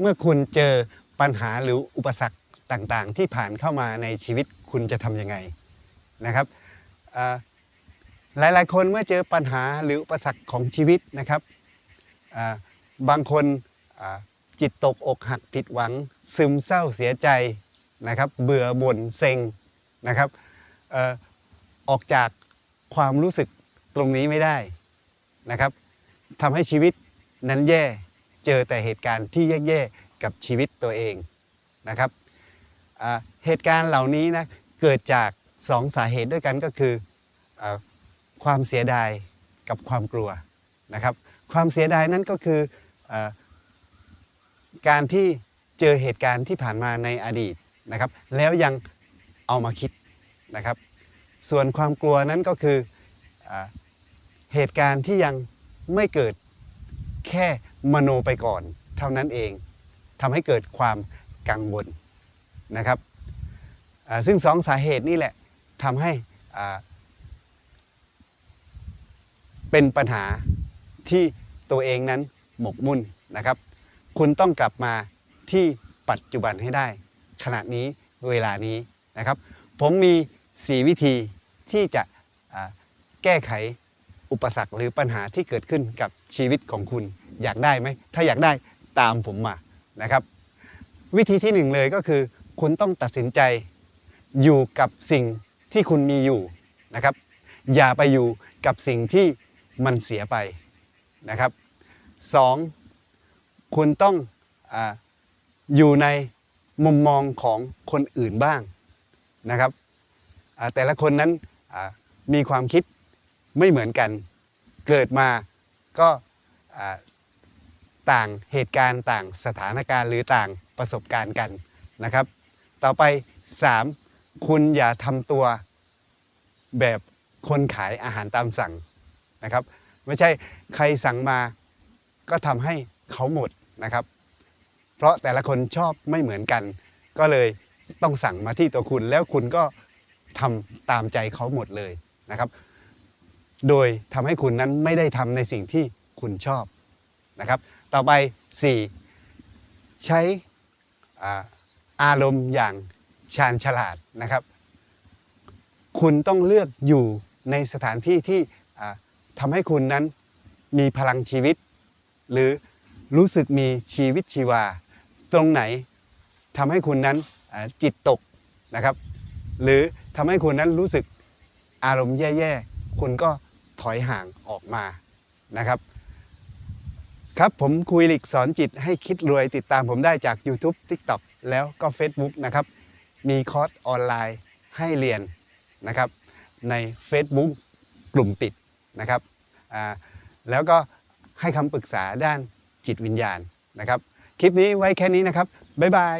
เมื่อคุณเจอปัญหาหรืออุปสรรคต่างๆ ที่ผ่านเข้ามาในชีวิตคุณจะทำยังไงนะครับหลายๆ คนเมื่อเจอปัญหาหรืออุปสรรคของชีวิตนะครับบางคนจิตตกอกหักผิดหวัง ซึมเศร้าเสียใจนะครับ เบื่อบ่นเซ็งนะครับออกจากความรู้สึกตรงนี้ไม่ได้นะครับทำให้ชีวิตนั้นแย่ เจอแต่เหตุการณ์ที่แย่ๆกับชีวิตตัวเองนะครับเหตุการณ์เหล่านี้นะเกิดจากสองสาเหตุด้วยกันก็คืออความเสียดายกับความกลัวนะครับ ความเสียดายนั้นก็คืออการที่เจอเหตุการณ์ที่ผ่านมาในอดีตนะครับ แล้วยังเอามาคิดนะครับ ส่วนความกลัวนั้นก็คืออเหตุการณ์ที่ยังไม่เกิดแค่ มโนไปก่อน เท่านั้นเองทำให้เกิดความกังวลนะครับซึ่งสองสาเหตุนี่แหละทำให้เป็นปัญหาที่ตัวเองนั้นหมกมุ่นนะครับ คุณต้องกลับมาที่ปัจจุบันให้ได้ ขณะนี้เวลานี้นะครับ ผมมี 4 วิธีที่จะแก้ไขอุปสรรคหรือปัญหาที่เกิดขึ้นกับชีวิตของคุณ อยากได้ไหมถ้าอยากได้ตามผมมานะครับ วิธีที่หนึ่งเลยก็คือ คุณต้องตัดสินใจอยู่กับสิ่งที่คุณมีอยู่นะครับ อย่าไปอยู่กับสิ่งที่มันเสียไปนะครับสองคุณต้องออยู่ในมุมมองของคนอื่นบ้างนะครับแต่ละคนนั้นมีความคิดไม่เหมือนกัน เกิดมาก็ ต่างเหตุการณ์ต่างสถานการณ์หรือต่างประสบการณ์กันนะครับ ต่อไป 3. คุณอย่าทำตัวแบบคนขายอาหารตามสั่งนะครับ ไม่ใช่ใครสั่งมาก็ทำให้เขาหมดนะครับ เพราะแต่ละคนชอบไม่เหมือนกัน ก็เลยต้องสั่งมาที่ตัวคุณแล้วคุณก็ทำตามใจเขาหมดเลยนะครับ โดยทำให้คุณนั้นไม่ได้ทำในสิ่งที่คุณชอบนะครับ ต่อไป 4. ใช้อารมณ์อย่างชาญฉลาดนะครับ คุณต้องเลือกอยู่ในสถานที่ที่ทำให้คุณนั้นมีพลังชีวิต หรือรู้สึกมีชีวิตชีวา ตรงไหนทำให้คุณนั้นจิตตกนะครับ หรือทำให้คุณนั้นรู้สึกอารมณ์แย่ๆ คุณก็ถอยห่างออกมานะครับ ครับผมคุยหลิกสอนจิตให้คิดรวยติดตามผมได้จาก YouTube TikTok แล้วก็ Facebook นะครับ มีคอร์สออนไลน์ให้เรียนนะครับ ใน Facebook กลุ่มปิดนะครับอ่าแล้วก็ให้คำปรึกษาด้านจิตวิญญาณนะครับ คลิปนี้ไว้แค่นี้นะครับ บ๊ายบาย